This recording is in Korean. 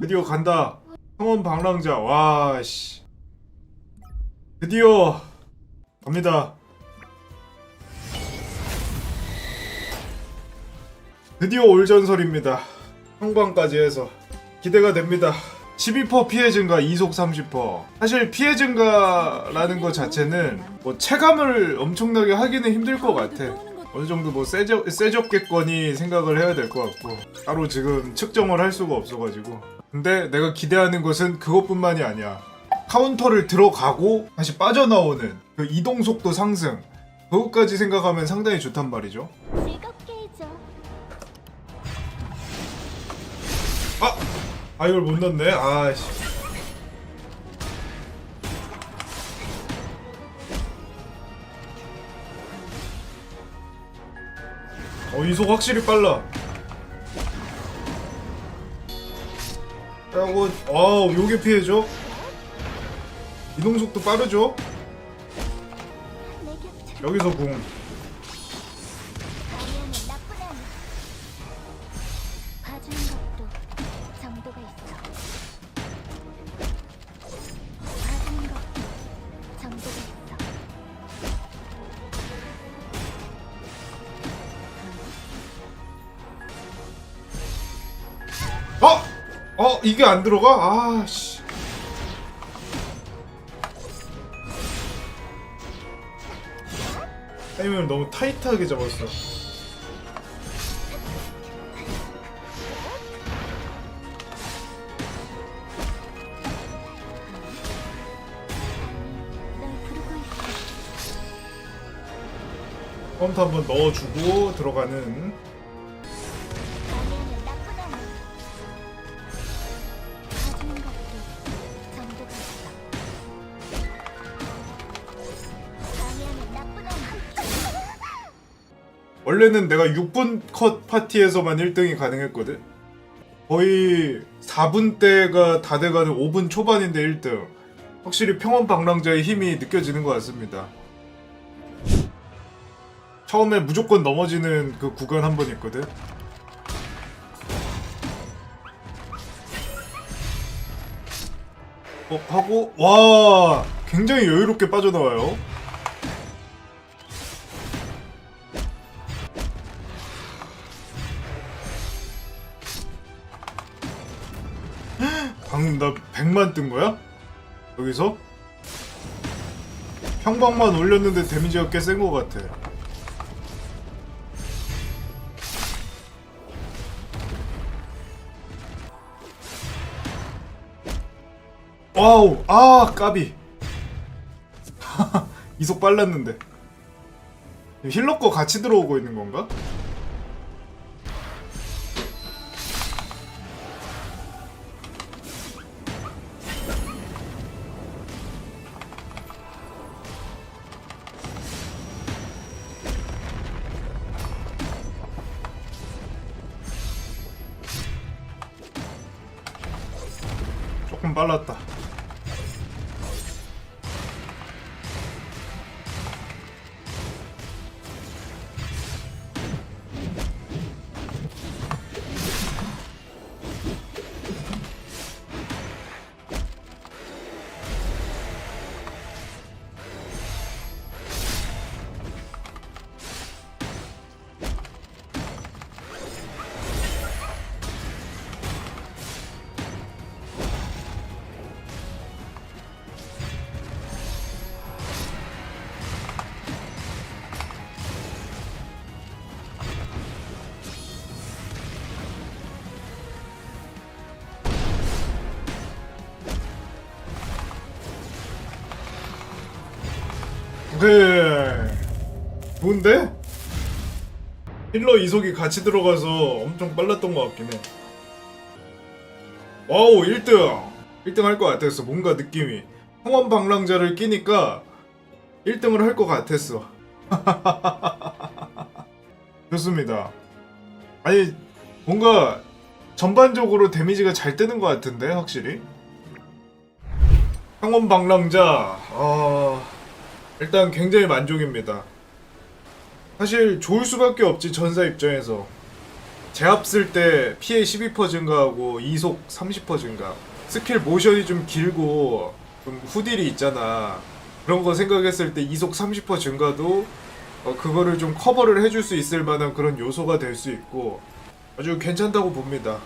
드디어 간다. 성원 방랑자. 와 씨. 드디어 갑니다. 드디어 올전설입니다. 형방까지 해서 기대가 됩니다. 12% 피해 증가, 이속 30%. 사실 피해 증가라는 것 자체는 뭐 체감을 엄청나게 하기는 힘들 것 같아. 어느 정도 뭐 세적, 세적겠거니 생각을 해야 될 것 같고 따로 지금 측정을 할 수가 없어가지고 근데 내가 기대하는 것은 그것뿐만이 아니야. 카운터를 들어가고 다시 빠져나오는 그 이동 속도 상승. 그것까지 생각하면 상당히 좋단 말이죠. 즐겁게 해줘. 아! 아 이걸 못 넣네. 아씨. 어 이속 확실히 빨라 하고 아우 요게 피해죠? 이동 속도 빠르죠? 여기서 궁 어 이게 안 들어가? 아씨 타이밍을 너무 타이트하게 잡았어. 펌프 한번 넣어주고 들어가는 원래는 내가 6분 컷 파티에서만 1등이 가능했거든. 거의 4분 대가 다 돼가는 5분 초반인데 1등. 확실히 평원 방랑자의 힘이 느껴지는 것 같습니다. 처음에 무조건 넘어지는 그 구간 한 번 있거든. 어 하고 와 굉장히 여유롭게 빠져나와요 방금 나 100만 뜬 거야? 여기서? 평방만 올렸는데 데미지가 꽤센거 같아. 와우, 아, 까비. 이속 빨랐는데. 힐러 거 같이 들어오고 있는 건가? 조금 빨랐다. 오케이. 좋은데? 힐러 이속이 같이 들어가서 엄청 빨랐던 것 같긴 해. 와우, 1등! 1등 할 것 같았어, 뭔가 느낌이. 성원 방랑자를 끼니까 1등을 할 것 같았어. 좋습니다. 아니, 뭔가 전반적으로 데미지가 잘 뜨는 것 같은데, 확실히. 성원 방랑자, 어... 일단 굉장히 만족입니다. 사실 좋을 수밖에 없지 전사 입장에서 제압 쓸 때 피해 12% 증가하고 이속 30% 증가. 스킬 모션이 좀 길고 좀 후딜이 있잖아. 그런 거 생각했을 때 이속 30% 증가도 어, 그거를 좀 커버를 해줄 수 있을 만한 그런 요소가 될 수 있고 아주 괜찮다고 봅니다.